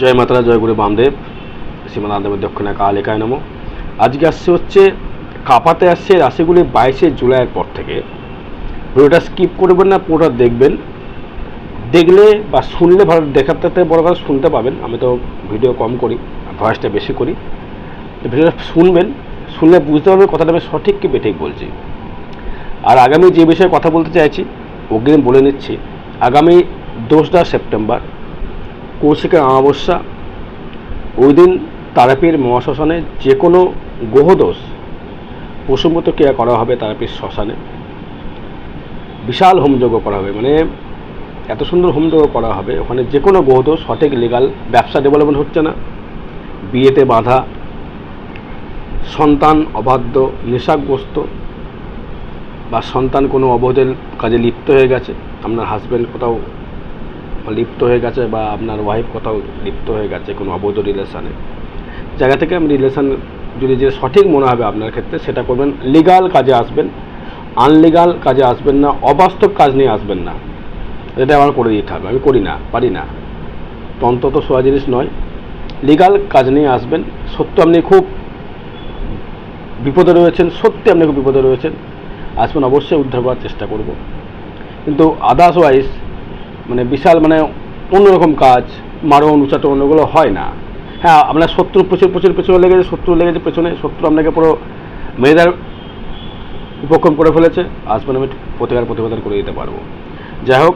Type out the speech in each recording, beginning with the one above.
জয় মাতারা, জয় গুরু বামদেব। শ্রীমানন্দেবের দক্ষিণা কালিকায় নম। আজকে আসছে হচ্ছে কাপাতে আসছে রাশিগুলি বাইশে জুলাইয়ের পর থেকে। ভিডিওটা স্কিপ করবেন না, পুরোটা দেখবেন। দেখলে বা শুনলে ভালো দেখার বড় কথা শুনতে পাবেন। আমি তো ভিডিও কম করি ভয়েসটা বেশি করি। ভিডিওটা শুনবেন, শুনলে বুঝতে পারবেন কথাটা আমি সঠিক কি বেঠিক বলছি। আর আগামী যে বিষয়ে কথা বলতে চাইছি, অগ্রিম বলে নিচ্ছি। আগামী দোসরা সেপ্টেম্বর কৌশিকের অমাবস্যা, ওই দিন তারাপীর মহাশ্মশানে যে কোনো গ্রহদোষ পশুমত ক্রিয়া করা হবে তারাপীর শ্মশানে। বিশাল হোমযজ্ঞ করা হবে মানে এত সুন্দর হোমযজ্ঞ করা হবে, ওখানে যে কোনো গ্রহদোষ সঠিক লিগাল ব্যবসা ডেভেলপমেন্ট হচ্ছে না। বিয়েতে বাধা, সন্তান অবাধ্য, নেশাগ্রস্ত বা সন্তান কোনো অবৈধের কাজে লিপ্ত হয়ে গেছে, আপনার হাজব্যান্ড কোথাও লিপ্ত হয়ে গেছে বা আপনার ওয়াইফ কোথাও লিপ্ত হয়ে গেছে কোনো অবৈধ রিলেশানে জায়গা থেকে আমি রিলেশান যদি যে সঠিক মনে হবে আপনার ক্ষেত্রে, সেটা করবেন লিগাল কাজে আসবেন। আনলিগাল কাজে আসবেন না, অবাস্তব কাজ নিয়ে আসবেন না। এটা আমার করে দিতে হবে, আমি করি না, পারি না। তন্ত্র তো সোয়া জিনিস নয় লিগাল কাজ নিয়ে আসবেন। সত্য আপনি খুব বিপদে রয়েছেন, সত্যি আপনি খুব বিপদে রয়েছেন। আসবেন, অবশ্যই উদ্ধার করার চেষ্টা করব। কিন্তু আদার্স ওয়াইজ বিশাল মানে অন্যরকম কাজ, মারণ উচ্চাটন ওগুলো হয় না। হ্যাঁ আপনার শত্রু প্রচুর প্রচুর পেছনে লেগেছে, শত্রু লেগেছে পেছনে, শত্রু আপনাকে পুরো মেয়েদের উপক্রম করে ফেলেছে। আসবেন আমি প্রতিকার প্রতিবেদন করে দিতে পারব। যাই হোক,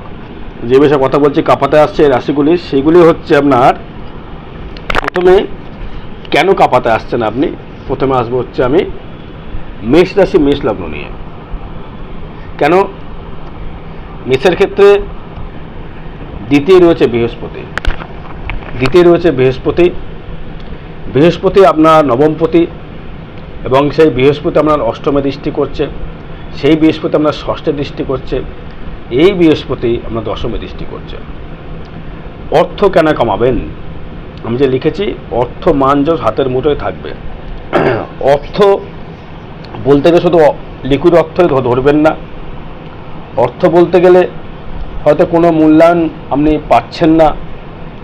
যে বিষয়ে কথা বলছি, কাপাতে আসছে রাশিগুলি, সেগুলি হচ্ছে আপনার প্রথমে কেন কাপাতে আসছেন আপনি? প্রথমে আসব হচ্ছে আমি মেষ রাশি, মেষ লগ্ন নিয়ে। কেন? মেষের ক্ষেত্রে দ্বিতীয় রয়েছে বৃহস্পতি। দ্বিতীয় রয়েছে বৃহস্পতি। বৃহস্পতি আপনার নবমপতি এবং সেই বৃহস্পতি আপনার অষ্টমে দৃষ্টি করছে, সেই বৃহস্পতি আপনার ষষ্ঠে দৃষ্টি করছে, এই বৃহস্পতি আপনার দশমে দৃষ্টি করছে। অর্থ কেন কমাবেন? আমি যে লিখেছি, অর্থ মানজ হাতের মুঠোয় থাকবে। অর্থ বলতে গেলে শুধু লিকুইড অর্থই ধরবেন না। অর্থ বলতে গেলে হয়তো কোনো মূল্যায়ন আপনি পাচ্ছেন না,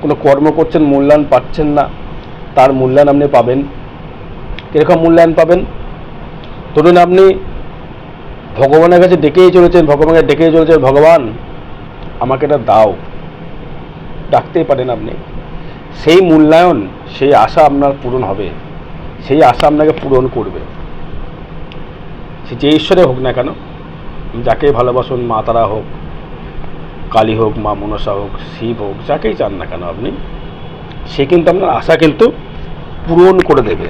কোনো কর্ম করছেন, মূল্যায়ন পাচ্ছেন না, তার মূল্যায়ন আপনি পাবেন। কীরকম মূল্যায়ন পাবেন? ধরুন আপনি ভগবানের কাছে ডেকেই চলেছেন, ভগবানকে ডেকেই চলেছেন, ভগবান, আমাকে এটা দাও। ডাকতেই পারেন আপনি। সেই মূল্যায়ন, সেই আশা আপনার পূরণ হবে। সেই আশা আপনাকে পূরণ করবে। সে যে ঈশ্বরে হোক না কেন যাকে ভালোবাসুন, মা তারা হোক কালী হোক, মা মনসা হোক, শিব হোক, যাকেই চান না কেন আপনি, সে কিন্তু আপনার আশা কিন্তু পূরণ করে দেবে।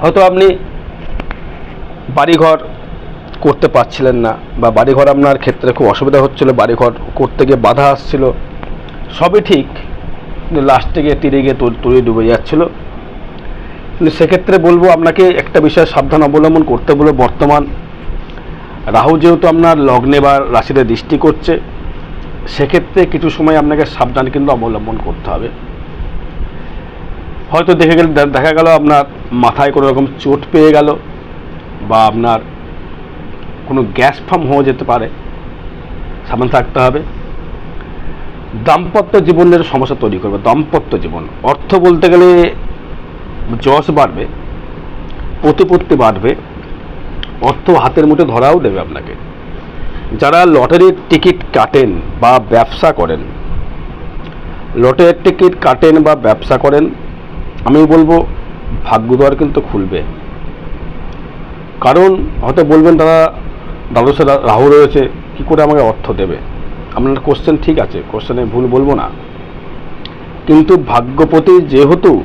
হয়তো আপনি বাড়িঘর করতে পারছিলেন না বা বাড়িঘর আপনার ক্ষেত্রে খুব অসুবিধা হচ্ছিল, বাড়িঘর করতে গিয়ে বাধা আসছিল, সবই ঠিক লাস্টে গিয়ে তীরে গিয়ে তরি ডুবে যাচ্ছিল। সেক্ষেত্রে বলব আপনাকে একটা বিষয় সাবধান অবলম্বন করতে বলব বর্তমান রাহু যেহেতু আপনার লগ্নে বা রাশিতে দৃষ্টি করছে, সেক্ষেত্রে কিছু সময় আপনাকে সাবধান কিন্তু অবলম্বন করতে হবে। হয়তো দেখে গেলে দেখা গেল আপনার মাথায় কোনো রকম চোট পেয়ে গেল বা আপনার কোনো গ্যাস ফার্ম হয়ে যেতে পারে, সাবধান থাকতে হবে। দাম্পত্য জীবনের সমস্যা তৈরি করবে, দাম্পত্য জীবন। অর্থ বলতে গেলে যশ বাড়বে, প্রতিপত্তি বাড়বে অর্থ হাতের মুঠে ধরাও দেবে আপনাকে। যারা লটারির টিকিট কাটেন বা ব্যবসা করেন, লটারির টিকিট কাটেন বা ব্যবসা করেন, আমি বলব ভাগ্যদ্বার কিন্তু খুলবে। কারণ হয়তো বলবেন তারা দ্বাদশে রাহু রয়েছে, কি করে আমাকে অর্থ দেবে? আপনার কোশ্চেন ঠিক আছে কোশ্চেনে ভুল বলব না। কিন্তু ভাগ্যপতি যেহেতু,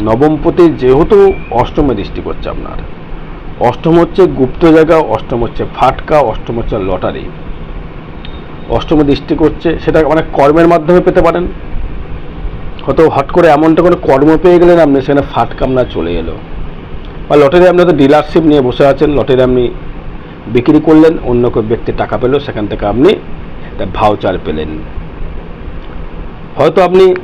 নবমপতি যেহেতু অষ্টমে দৃষ্টি করছে আপনার। অষ্টম হচ্ছে গুপ্ত জায়গা, অষ্টম হচ্ছে ফাটকা, অষ্টম হচ্ছে লটারি। অষ্টম দৃষ্টি করছে সেটা অনেক কর্মের মাধ্যমে পেতে পারেন। হয়তো হট করে এমনটা কোনো কর্ম পেয়ে গেলেন আপনি, সেখানে ফাটকা আপনার চলে এলো। বা লটারি আপনি হয়তো ডিলারশিপ নিয়ে বসে আছেন, লটারি আপনি বিক্রি করলেন, অন্য কেউ ব্যক্তি টাকা পেল, সেখান থেকে আপনি একটা ভাউচার পেলেন। হয়তো আপনি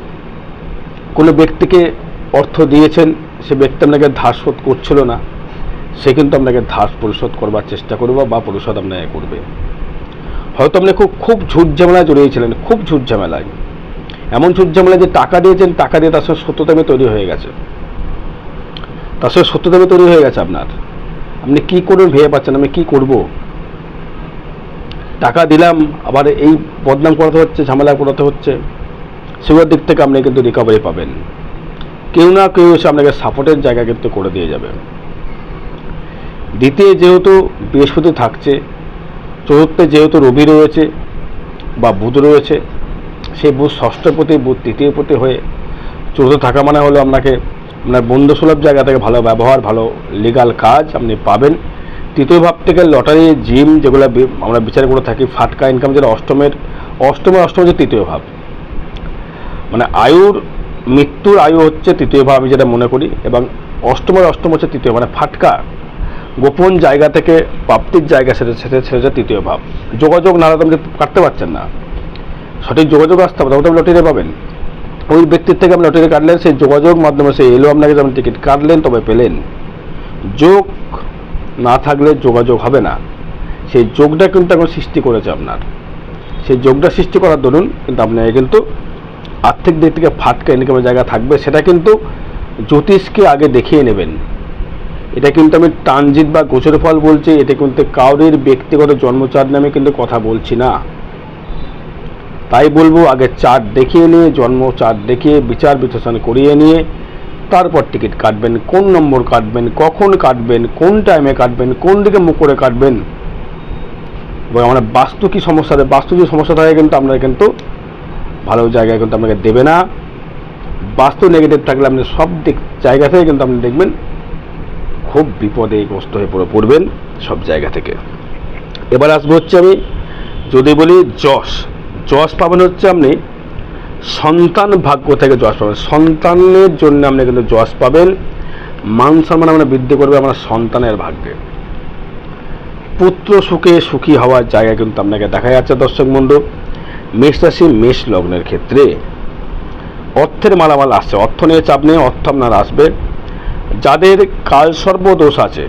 কোনো ব্যক্তিকে অর্থ দিয়েছেন, সে ব্যক্তি আপনাকে ধার শোধ করছিল না। সে কিন্তু আপনাকে ধার পরিশোধ করবার চেষ্টা করবে বা পরিশোধ আপনাকে করবে। হয়তো আপনি খুব খুব ঝুট ঝামেলায় জড়িয়েছিলেন, খুব ঝুট ঝামেলায়। এমন সুদ ঝামেলা যে টাকা দিয়েছেন, টাকা দিয়ে তার সঙ্গে সত্যতামে তৈরি হয়ে গেছে। তার সঙ্গে সত্যতামে তৈরি হয়ে গেছে আপনার। আপনি কি করবেন ভেবে পাচ্ছেন, আমি কি করব? টাকা দিলাম, আবার এই বদনাম করাতে হচ্ছে, ঝামেলা করাতে হচ্ছে। সেগুলোর দিক থেকে আপনি কিন্তু রিকভারি পাবেন। কেউ না কেউ এসে আপনাকে সাপোর্টের জায়গা কিন্তু করে দিয়ে যাবে। দ্বিতীয় যেহেতু বৃহস্পতি থাকছে, চতুর্থে যেহেতু রবি রয়েছে বা বুধ রয়েছে, সেই বুধ ষষ্ঠপতি বুধ তৃতীয় পতি হয়ে চতুর্থ থাকা মানে হলো আপনাকে আপনার বন্ধু সুলভ জায়গা থেকে ভালো ব্যবহার, ভালো লিগাল কাজ আপনি পাবেন। তৃতীয় ভাব থেকে লটারি, জিম যেগুলো আমরা বিচার করে থাকি, ফাটকা ইনকাম যেটা অষ্টমের অষ্টমের অষ্টম হচ্ছে তৃতীয় ভাব। মানে আয়ুর, মৃত্যুর আয়ু হচ্ছে তৃতীয় ভাব আমি যেটা মনে করি এবং অষ্টমের অষ্টম হচ্ছে তৃতীয় মানে ফাটকা গোপন জায়গা থেকে প্রাপ্তির জায়গা সেটা সেটা সেটা তৃতীয় ভাব। যোগাযোগ না আপনি কাটতে পারছেন না। সঠিক যোগাযোগ আসতে হবে তখন আপনি লটারি পাবেন। ওই ব্যক্তির থেকে আপনি লটারি কাটলেন, সেই যোগাযোগ মাধ্যমে সে এলো আপনাকে যেমন টিকিট কাটলেন, তবে পেলেন। যোগ না থাকলে যোগাযোগ হবে না। সেই যোগটা কিন্তু এখন সৃষ্টি করেছে আপনার। সেই যোগটা সৃষ্টি করার দরুন কিন্তু আপনাকে কিন্তু আর্থিক দিক থেকে ফাটকা ইনকামের জায়গা থাকবে, সেটা কিন্তু জ্যোতিষকে আগে দেখিয়ে নেবেন। এটা কিন্তু আমি ট্রানজিট বা গোচর ফল বলছি, এটা কিন্তু কাউরির ব্যক্তিগত জন্মচার নামে কিন্তু কথা বলছি না। তাই বলব, আগে চার্ট দেখিয়ে নিয়ে জন্ম চার্ট দেখিয়ে, বিচার বিশ্লেষণ করিয়ে নিয়ে, তারপর টিকিট কাটবেন, কোন নম্বর কাটবেন, কখন কাটবেন, কোন টাইমে কাটবেন, কোন দিকে মুখ করে কাটবেন। এবং আমরা বাস্তু কি সমস্যা বাস্তু যে সমস্যা থাকে কিন্তু আপনারা কিন্তু ভালো জায়গায় কিন্তু আপনাকে দেবে না। বাস্তু নেগেটিভ থাকলে আপনি সব দিক জায়গা থেকে কিন্তু আপনি দেখবেন খুব বিপদে গ্রস্ত হয়ে পড়ে পড়বেন সব জায়গা থেকে। এবার আসব হচ্ছে আমি যদি বলি যশ। যশ পাবেন হচ্ছে আপনি সন্তান ভাগ্য থেকে যশ পাবেন। সন্তানের জন্য আপনি কিন্তু যশ পাবেন। মান সম্মান আমরা বৃদ্ধি করবে আমার সন্তানের ভাগ্যে। পুত্র সুখে সুখী হওয়ার জায়গা কিন্তু আপনাকে দেখা যাচ্ছে দর্শক বন্ধু। মেষ রাশি, মেষ লগ্নের ক্ষেত্রে অর্থের মালামাল আসছে। অর্থ নিয়ে চাপ নেই, অর্থ আপনার আসবে। যাদের কাল সর্বদোষ আছে,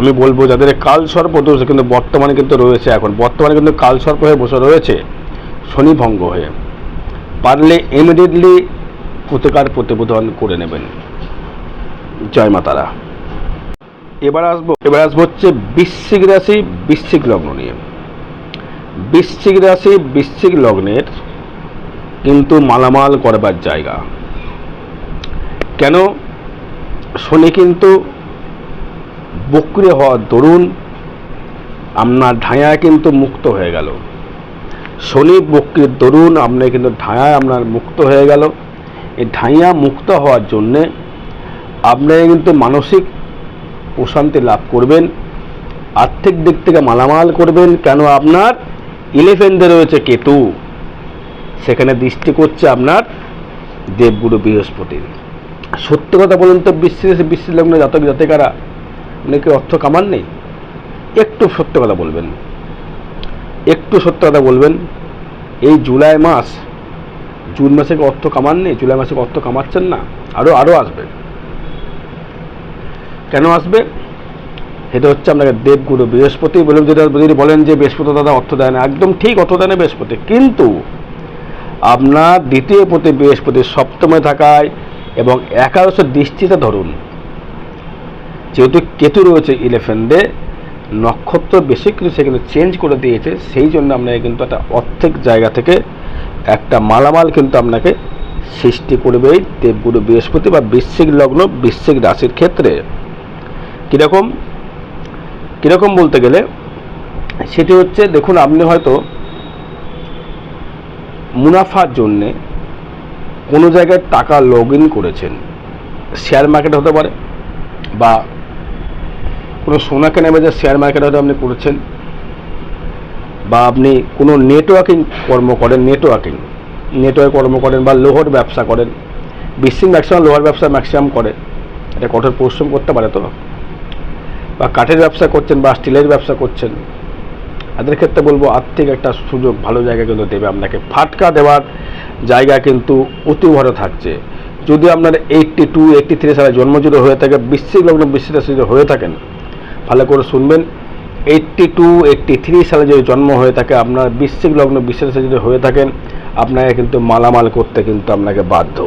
আমি বলব যাদের কাল সর্পদোষ, কিন্তু বর্তমানে কিন্তু রয়েছে এখন। বর্তমানে কিন্তু কাল সর্প হয়ে বসে রয়েছে, শনি ভঙ্গ হয়ে। পারলে ইমিডিয়েটলি প্রতিকার প্রতিবোধন করে নেবেন। জয় মাতারা এবার আসব এবার আসব হচ্ছে বৃশ্চিক রাশি, বৃশ্চিক লগ্ন নিয়ে। বৃশ্চিক রাশি, বৃশ্চিক লগ্নের কিন্তু মালামাল করবার জায়গা। কেন? শনি কিন্তু বক্রে হওয়ার দরুন আপনার ঢায়া কিন্তু মুক্ত হয়ে গেল। শনি বক্রের দরুন আপনার কিন্তু ঢায়া আপনার মুক্ত হয়ে গেল। এই ঢাইয়া মুক্ত হওয়ার জন্যে আপনারা কিন্তু মানসিক প্রশান্তি লাভ করবেন, আর্থিক দিক থেকে মালামাল করবেন, কেন আপনার ইলেভেন্থে রয়েছে কেতু। সেখানে দৃষ্টি করছে আপনার দেবগুরু বৃহস্পতি সত্যি কথা বলুন তো, বিশ্বের বিশ্বের লগ্ন জাতক জাতিকারা। অনেকে অর্থ কামান নেই? একটু সত্য কথা বলবেন। একটু সত্য কথা বলবেন। এই জুলাই মাস, জুন মাসে অর্থ কামান নেই, জুলাই মাসে অর্থ কামাচ্ছেন না। আরও আরও আসবে। কেন আসবে? এটা হচ্ছে আপনাকে দেবগুরু বৃহস্পতি বলুন যেটা যদি বলেন যে বৃহস্পতি দাদা অর্থ দেয় না, একদম ঠিক অর্থ দেয় না বৃহস্পতি। কিন্তু আপনার দ্বিতীয় প্রতি বৃহস্পতি সপ্তমে থাকায় এবং একাদশ দৃষ্টিতে ধরুন। যেহেতু কেতু রয়েছে ইলেভেন্ডে নক্ষত্র বেশি কিছু সেখানে চেঞ্জ করে দিয়েছে, সেই জন্য আপনাকে কিন্তু একটা অর্থিক জায়গা থেকে একটা মালামাল কিন্তু আপনাকে সৃষ্টি করবে এই দেবগুরু বৃহস্পতি বা বৃশ্চিক লগ্ন, বৃশ্চিক রাশির ক্ষেত্রে। কীরকম? কীরকম বলতে গেলে, সেটি হচ্ছে, দেখুন, আপনি হয়তো মুনাফার জন্যে কোনো জায়গায় টাকা লগ ইন করেছেন শেয়ার মার্কেট হতে পারে বা কোনো সোনা কেনা বেচা শেয়ার মার্কেট হয়তো আপনি করেছেন বা আপনি কোনো নেটওয়ার্কিং কর্ম করেন নেটওয়ার্কিং নেটওয়ার্ক কর্ম করেন বা লোহর ব্যবসা করেন বিশ্বিং ম্যাক্সিমাম লোহার ব্যবসা ম্যাক্সিমাম করে। এটা কঠোর পরিশ্রম করতে পারে তো। বা কাঠের ব্যবসা করছেন বা স্টিলের ব্যবসা করছেন। তাদের ক্ষেত্রে বলব, আর্থিক একটা সুযোগ ভালো জায়গা কিন্তু দেবে আপনাকে। ফাটকা দেওয়ার জায়গা কিন্তু অতিভর থাকছে। যদি আপনার এইটটি টু এইটটি থ্রি সালে জন্মজুড়ে হয়ে থাকে বৃশ্চিক লগ্ন বৃশ্চিক রাশি যদি হয়ে থাকেন, ভালো করে শুনবেন এইটটি টু এইটটি থ্রি সালে যদি জন্ম হয়ে থাকে, আপনার বৃশ্চিক লগ্ন বৃশ্চিক রাশি যদি হয়ে থাকেন, আপনাকে কিন্তু মালামাল করতে কিন্তু আপনাকে বাধ্য।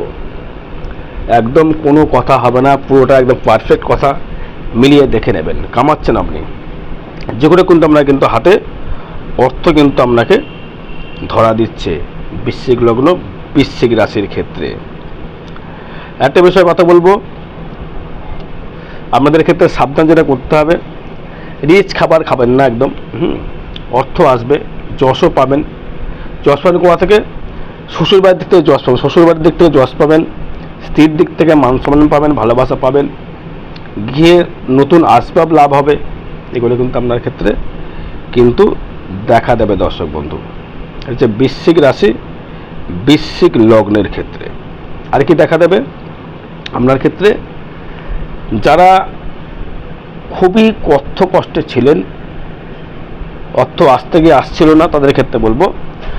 একদম কোনো কথা হবে না, পুরোটা একদম পারফেক্ট কথা মিলিয়ে দেখে নেবেন, কামাচ্ছেন আপনি। যে করে কিন্তু আপনার কিন্তু হাতে, অর্থ কিন্তু আপনাকে ধরা দিচ্ছে। বৃশ্চিক লগ্ন, বৃশ্চিক রাশির ক্ষেত্রে। একটা বিষয়ে কথা বলব। আপনাদের ক্ষেত্রে সাবধান যেটা করতে হবে রিচ খাবার খাবেন না একদম, হুম, অর্থ আসবে, যশও পাবেন। যশ পাবেন কোথা থেকে? শ্বশুর বাড়ির দিক থেকে যশ পাবেন, শ্বশুর বাড়ির দিক থেকে যশ পাবেন, স্ত্রীর দিক থেকে মান সম্মান পাবেন, ভালোবাসা পাবেন। গিয়ে নতুন আসবাব লাভ হবে, এগুলো কিন্তু আপনার ক্ষেত্রে কিন্তু দেখা দেবে দর্শক বন্ধু। হচ্ছে বৃশ্চিক রাশি বৃশ্চিক লগ্নের ক্ষেত্রে। আর কি দেখা দেবে? আপনার ক্ষেত্রে যারা খুবই কষ্ট কষ্টে ছিলেন, অর্থ আসতে গিয়ে আসছিল না, তাদের ক্ষেত্রে বলব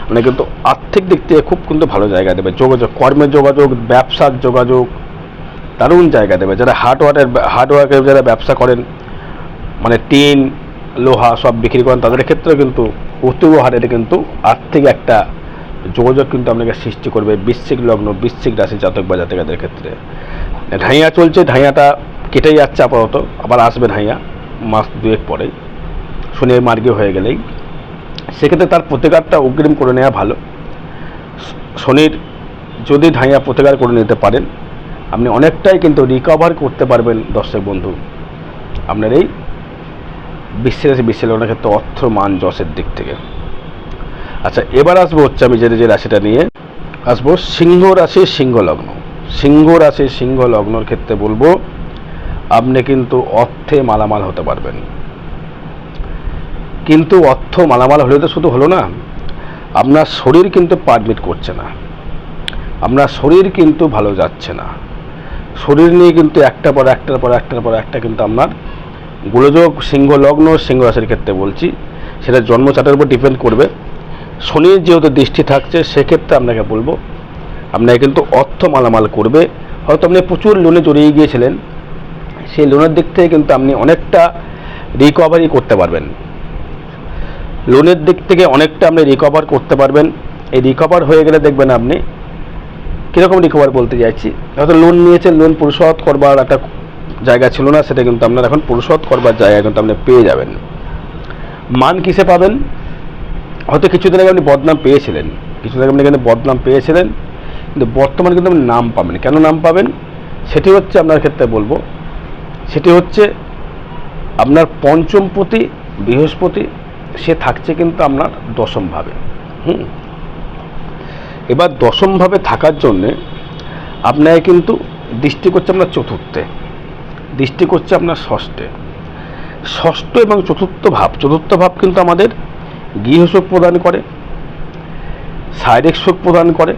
মানে কিন্তু আর্থিক দিক থেকে খুব কিন্তু ভালো জায়গা দেবে। যোগাযোগ কর্মের যোগাযোগ, ব্যবসার যোগাযোগ, দারুণ জায়গা দেবে। যারা হার্ডওয়ার্কের হার্ডওয়ার্কের যারা ব্যবসা করেন মানে টিন, লোহা সব বিক্রি করেন, তাদের ক্ষেত্রেও কিন্তু অতীব হারের কিন্তু আর্থিক একটা যোগাযোগ কিন্তু আপনাকে সৃষ্টি করবে বৃশ্চিক লগ্ন, বৃশ্চিক রাশি জাতক বা জাতকাদের ক্ষেত্রে। ঢাইয়া চলছে, ঢাইয়াটা কেটে যাচ্ছে আপাতত, আবার আসবে ঢাইয়া মাস দুয়েক পরেই। শনির মার্গে হয়ে গেলেই। সেক্ষেত্রে তার প্রতিকারটা অগ্রিম করে নেওয়া ভালো। শনির যদি ঢাইয়া প্রতিকার করে নিতে পারেন, আপনি অনেকটাই কিন্তু রিকভার করতে পারবেন দর্শক বন্ধু। আপনার এই বিশ্বের লগ্নের ক্ষেত্রে অর্থ, মান, যশের দিক থেকে। আচ্ছা এবার আসব হচ্ছে আমি যে যে রাশিটা নিয়ে। আসব সিংহ রাশি, সিংহ লগ্ন। সিংহ রাশি, সিংহ লগ্নর ক্ষেত্রে বলব, আপনি কিন্তু অর্থে মালামাল হতে পারবেন। কিন্তু অর্থ মালামাল হলে তো শুধু হলো না, আপনার শরীর কিন্তু পারমিট করছে না। আপনার শরীর কিন্তু ভালো যাচ্ছে না। শরীর নিয়ে কিন্তু একটা পর একটার পর একটার পর একটা কিন্তু আপনার গোলযোগ, সিংহ লগ্ন, সিংহ রাশির ক্ষেত্রে বলছি, সেটা জন্মচাটের উপর ডিপেন্ড করবে। শনির যেহেতু দৃষ্টি থাকছে, সেক্ষেত্রে আপনাকে বলব, আপনাকে কিন্তু অর্থ মালামাল করবে। হয়তো আপনি প্রচুর লোনে জড়িয়ে গিয়েছিলেন, সেই লোনের দিক থেকে কিন্তু আপনি অনেকটা রিকভারি করতে পারবেন। লোনের দিক থেকে অনেকটা আপনি রিকভার করতে পারবেন। এই রিকভার হয়ে গেলে দেখবেন আপনি কীরকম রিকভার বলতে চাইছি? হয়তো লোন নিয়েছেন, লোন পরিশোধ করবার একটা জায়গা ছিল না, সেটা কিন্তু আপনার এখন পরিশোধ করবার জায়গা কিন্তু আপনি পেয়ে যাবেন। মান কিসে পাবেন? হয়তো কিছুদিন আগে আপনি বদনাম পেয়েছিলেন। কিছুদিন আগে আপনি কিন্তু বদনাম পেয়েছিলেন, কিন্তু বর্তমানে কিন্তু আপনি নাম পাবেন। কেন নাম পাবেন? সেটি হচ্ছে আপনার ক্ষেত্রে বলব, সেটি হচ্ছে আপনার পঞ্চমপতি বৃহস্পতি, সে থাকছে কিন্তু আপনার দশমভাবে হুম? এবার দশমভাবে থাকার জন্যে আপনাকে কিন্তু দৃষ্টি করছে আপনার চতুর্থে, দৃষ্টি করছে আপনার ষষ্ঠে। ষষ্ঠ এবং চতুর্থ ভাব চতুর্থ ভাব কিন্তু আমাদের গৃহসুখ প্রদান করে, শারীরিক সুখ প্রদান করে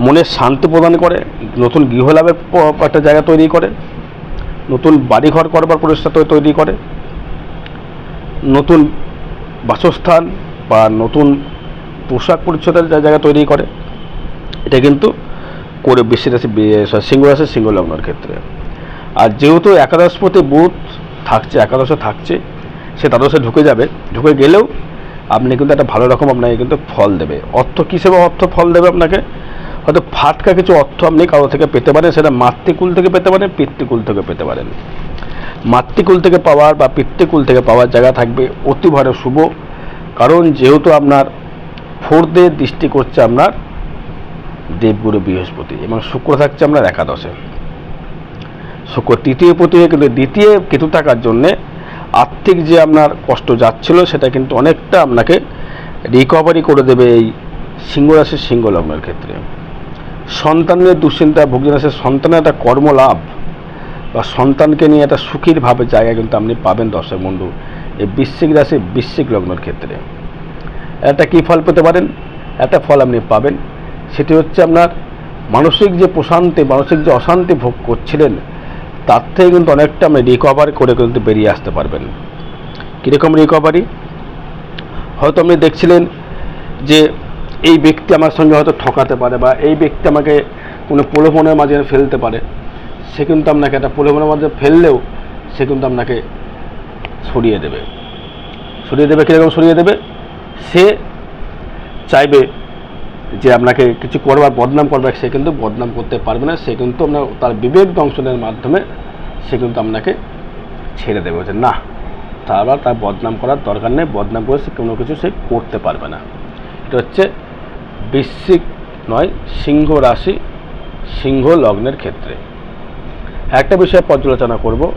মনের শান্তি প্রদান করে, নতুন গৃহলাভের একটা জায়গা তৈরি করে, নতুন বাড়িঘর করবার তৈ- তৈরি করে, নতুন বাসস্থান বা নতুন পোশাক পরিচ্ছদের জায়গা তৈরি করে। এটা কিন্তু করে বৃষ্টি রাশি সিংহ রাশি, সিংহ লগ্নের ক্ষেত্রে। আর যেহেতু একাদশপতি বুধ থাকছে, একাদশে থাকছে সে দ্বাদশে ঢুকে যাবে। ঢুকে গেলেও আপনি কিন্তু একটা ভালো রকম আপনাকে কিন্তু ফল দেবে। অর্থ কিসেবে অর্থ ফল দেবে আপনাকে? হয়তো ফাটকা কিছু অর্থ আপনি কারও থেকে পেতে পারেন, সেটা মাতৃকুল থেকে পেতে পারেন, পিতৃকুল থেকে পেতে পারেন। মাতৃকুল থেকে পাওয়ার বা পিতৃকুল থেকে পাওয়ার জায়গা থাকবে অতি অতিভারে শুভ। কারণ যেহেতু আপনার ফোর্থে দৃষ্টি করছে আপনার দেবগুরু বৃহস্পতি এবং শুক্র থাকছে আপনার একাদশে। শুক্র তৃতীয় হয়ে কিন্তু দ্বিতীয় কেতু থাকার জন্যে আর্থিক যে আপনার কষ্ট যাচ্ছিল, সেটা কিন্তু অনেকটা আপনাকে রিকভারি করে দেবে এই সিংহ রাশির সিংহ লগ্নের ক্ষেত্রে। সন্তানের দুশ্চিন্তা ভুগছেন সে সন্তানের একটা কর্মলাভ বা সন্তানকে নিয়ে একটা সুখীর ভাবে জায়গা কিন্তু আপনি পাবেন দর্শক বন্ধু, এই বৃশ্চিক রাশি বৃশ্চিক লগ্নের ক্ষেত্রে। একটা কী ফল পেতে পারেন? একটা ফল আপনি পাবেন। সেটি হচ্ছে আপনার মানসিক যে প্রশান্তি, মানসিক যে অশান্তি ভোগ করছিলেন তার থেকে কিন্তু অনেকটা আপনি রিকভার করে কিন্তু বেরিয়ে আসতে পারবেন। কীরকম রিকভারি হয়তো আপনি দেখছিলেন যে এই ব্যক্তি আমার সঙ্গে হয়তো ঠকাতে পারে বা এই ব্যক্তি আমাকে কোনো প্রলোভনের মাঝে ফেলতে পারে। সে কিন্তু আপনাকে একটা প্রলোভনের মাঝে ফেললেও সে কিন্তু আপনাকে সরিয়ে দেবে। সরিয়ে দেবে কীরকম সরিয়ে দেবে? সে চাইবে যে আপনাকে কিছু করবার, বদনাম করবে, সে কিন্তু বদনাম করতে পারবে না। সে কিন্তু আপনার তার বিবেক দংশনের মাধ্যমে সে কিন্তু আপনাকে ছেড়ে দেবে। যে না, তার আবার তার বদনাম করার দরকার নেই। বদনাম করে সে কোনো কিছু সে করতে পারবে না। এটা হচ্ছে বৃশ্চিক নয়, সিংহ রাশি, সিংহ লগ্নের ক্ষেত্রে। একটা বিষয়ে পর্যালোচনা করব।